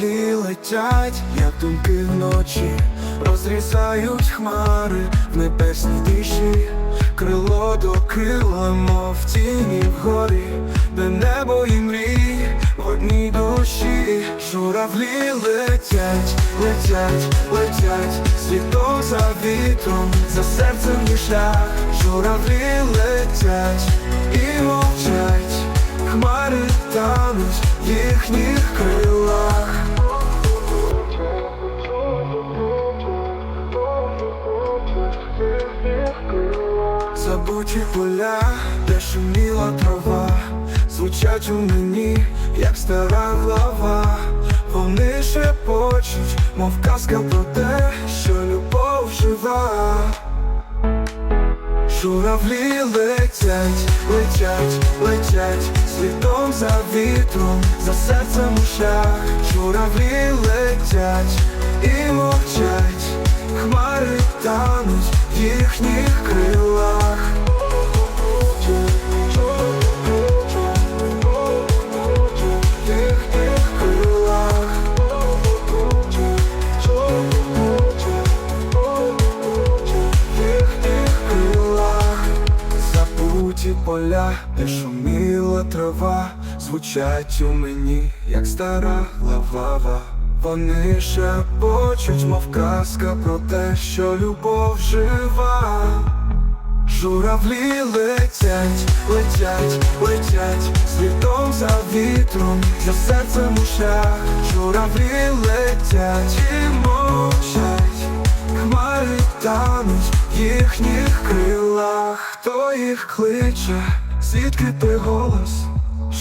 Журавлі летять, як думки вночі, розрізають хмари в небесній тиші, крило до крила, мов тіні вгорі, де небо і мрії в одній душі. Журавлі летять, летять, летять, слідом за вітром, за серцем і шлях. Журавлі летять і мовчать, хмари тануть в їхніх крилах. Забуті поля, де шуміла трава, звучать у мені, як стара глава. Вони шепочуть, мов казка про те, що любов жива. Журавлі летять, летять, летять, слідом за вітром, за серцем у шлях. Журавлі летять і мовчать, хмари тануть в Забуті поля, де шуміла трава, звучать у мені, як стара лавава. Вони шепочуть, мов казка про те, що любов жива. Журавлі летять, летять, летять, слідом за вітром, за серцем у шлях. Журавлі летять і мовчать, хмари тануть в їхніх крилах. Хто їх кличе, звідки той голос?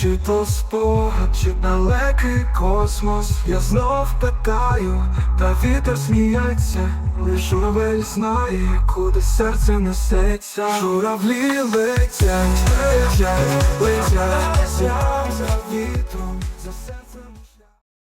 Чи то спогад, чи далекий космос, я знов питаю, та вітер сміється, лиш журавель знає, куди серце несеться. Журавлі летять, летять, летять, за вітром,